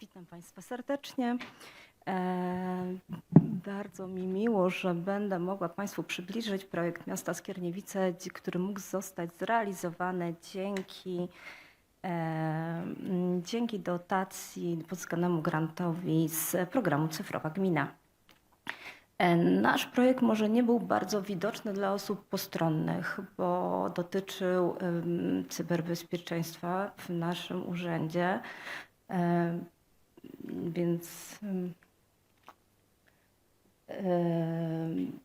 Witam Państwa serdecznie. E, Bardzo mi miło, że będę mogła Państwu przybliżyć projekt Miasta Skierniewice, który mógł zostać zrealizowany dzięki, e, dzięki dotacji pozyskanemu grantowi z programu Cyfrowa Gmina. E, Nasz projekt może nie był bardzo widoczny dla osób postronnych, bo dotyczył cyberbezpieczeństwa w naszym urzędzie. E, Więc em, em,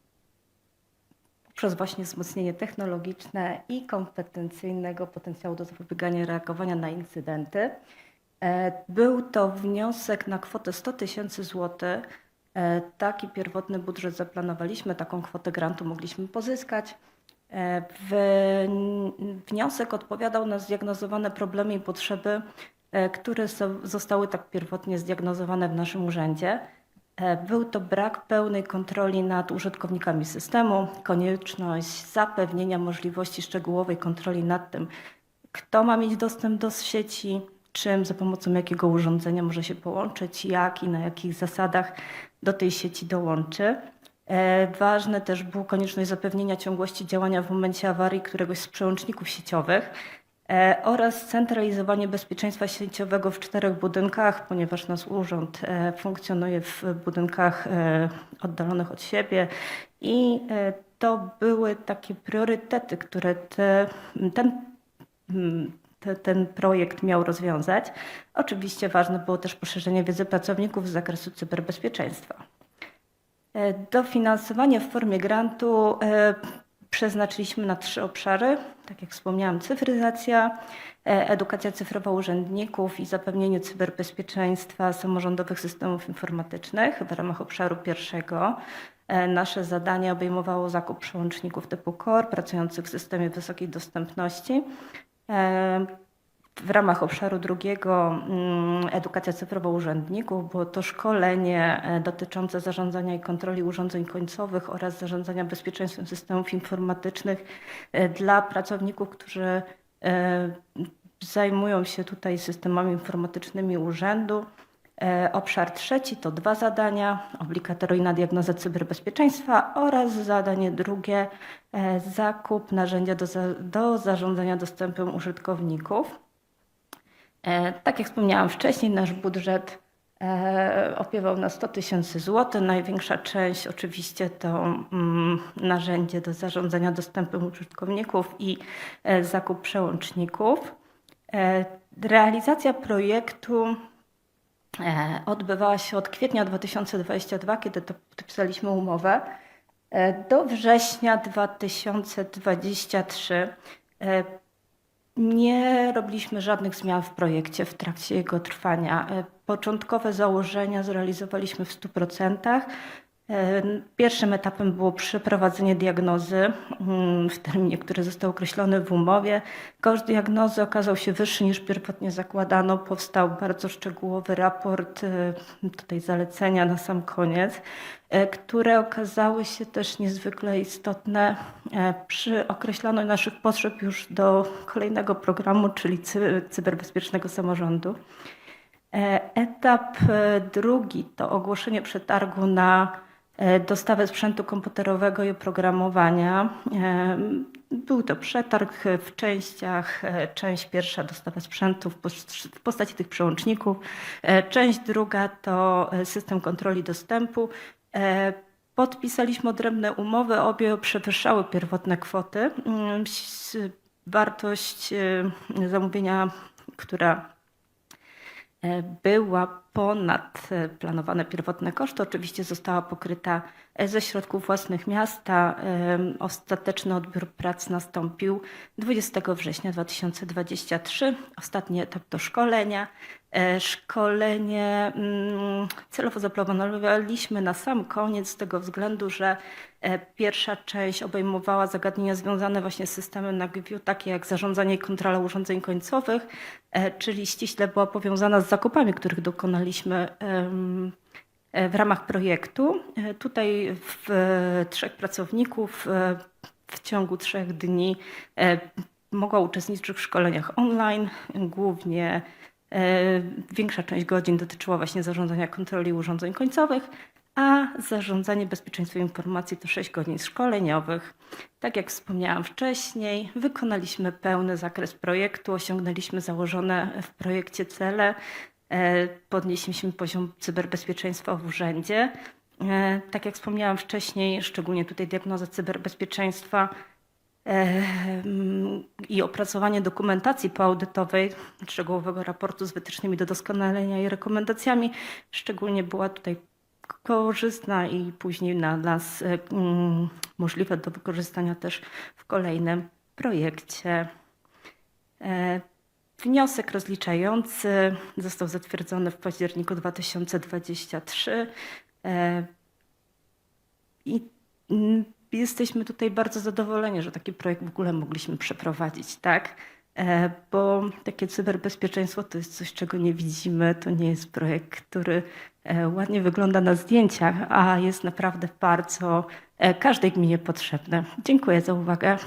poprzez właśnie wzmocnienie technologiczne i kompetencyjnego potencjału do zapobiegania reagowania na incydenty. E, Był to wniosek na kwotę 100 tysięcy złotych. E, Taki pierwotny budżet zaplanowaliśmy, taką kwotę grantu mogliśmy pozyskać. E, Wniosek odpowiadał na zdiagnozowane problemy i potrzeby, e, które so- zostały tak pierwotnie zdiagnozowane w naszym urzędzie. E, Był to brak pełnej kontroli nad użytkownikami systemu, konieczność zapewnienia możliwości szczegółowej kontroli nad tym, kto ma mieć dostęp do sieci, czym, za pomocą jakiego urządzenia może się połączyć, jak i na jakich zasadach do tej sieci dołączy. E, Ważne też było konieczność zapewnienia ciągłości działania w momencie awarii któregoś z przełączników sieciowych e, oraz centralizowanie bezpieczeństwa sieciowego w czterech budynkach, ponieważ nasz urząd e, funkcjonuje w budynkach e, oddalonych od siebie i e, to były takie priorytety, które te, ten mm, te, ten projekt miał rozwiązać. Oczywiście ważne było też poszerzenie wiedzy pracowników z zakresu cyberbezpieczeństwa. E, Dofinansowanie w formie grantu e, przeznaczyliśmy na trzy obszary. Tak jak wspomniałam, cyfryzacja, e, edukacja cyfrowa urzędników i zapewnienie cyberbezpieczeństwa samorządowych systemów informatycznych w ramach obszaru pierwszego. E, Nasze zadanie obejmowało zakup przełączników typu Core pracujących w systemie wysokiej dostępności. W ramach obszaru drugiego mm, edukacja cyfrowa urzędników było to szkolenie e, dotyczące zarządzania i kontroli urządzeń końcowych oraz zarządzania bezpieczeństwem systemów informatycznych e, dla pracowników, którzy e, zajmują się tutaj systemami informatycznymi urzędu. Obszar trzeci to dwa zadania: obligatoryjna diagnoza cyberbezpieczeństwa oraz zadanie drugie zakup narzędzia do, do zarządzania dostępem użytkowników. E, Tak jak wspomniałam wcześniej, nasz budżet e, opiewał na 100 tysięcy złotych. Największa część oczywiście to mm, narzędzie do zarządzania dostępem użytkowników i e, zakup przełączników. Realizacja projektu odbywała się od kwietnia 2022, kiedy to podpisaliśmy umowę, do września 2023. Nie robiliśmy żadnych zmian w projekcie w trakcie jego trwania. E, Początkowe założenia zrealizowaliśmy w 100%. E, Pierwszym etapem było przeprowadzenie diagnozy mm, w terminie, który został określony w umowie. Koszt diagnozy okazał się wyższy niż pierwotnie zakładano. Powstał bardzo szczegółowy raport, e, tutaj zalecenia na sam koniec, e, które okazały się też niezwykle istotne przy określaniu naszych potrzeb już do kolejnego programu, czyli cy- cyberbezpiecznego samorządu. Etap drugi to ogłoszenie przetargu na dostawę sprzętu komputerowego i oprogramowania. E, Był to przetarg w częściach. e, Część pierwsza dostawa sprzętu w pos- w postaci tych przełączników. E, Część druga to e, system kontroli dostępu. E, Podpisaliśmy odrębne umowy, obie przewyższały pierwotne kwoty. Mm, Wartość e, zamówienia, która e, była ponad e, planowane pierwotne koszty. Oczywiście została pokryta e, ze środków własnych miasta. Ostateczny odbiór prac nastąpił 20 września 2023. Ostatni etap to szkolenia. E, Szkolenie mm, celowo zaplanowaliśmy na sam koniec z tego względu, że pierwsza część obejmowała zagadnienia związane właśnie z systemem na GVU, takie jak zarządzanie i kontrola urządzeń końcowych, czyli ściśle była powiązana z zakupami, których dokonaliśmy em, e, w ramach projektu. E, Tutaj w e, trzech pracowników w ciągu trzech dni mogła uczestniczyć w szkoleniach online, głównie Większa część godzin dotyczyła właśnie zarządzania kontroli urządzeń końcowych, a zarządzanie bezpieczeństwem informacji to 6 godzin szkoleniowych. Tak jak wspomniałam wcześniej, wykonaliśmy pełny zakres projektu, osiągnęliśmy założone w projekcie cele, podnieśliśmy poziom cyberbezpieczeństwa w urzędzie. E, Tak jak wspomniałam wcześniej, szczególnie tutaj diagnoza cyberbezpieczeństwa Em, i opracowanie dokumentacji poaudytowej, szczegółowego raportu z wytycznymi do doskonalenia i rekomendacjami, szczególnie była tutaj korzystna i później na nas e, mm, możliwe do wykorzystania też w kolejnym projekcie. Wniosek rozliczający został zatwierdzony w październiku 2023 e, i jesteśmy tutaj bardzo zadowoleni, że taki projekt w ogóle mogliśmy przeprowadzić, tak? E, Bo takie cyberbezpieczeństwo to jest coś, czego nie widzimy. To nie jest projekt, który e, ładnie wygląda na zdjęciach, a jest naprawdę bardzo każdej gminie potrzebny. Dziękuję za uwagę.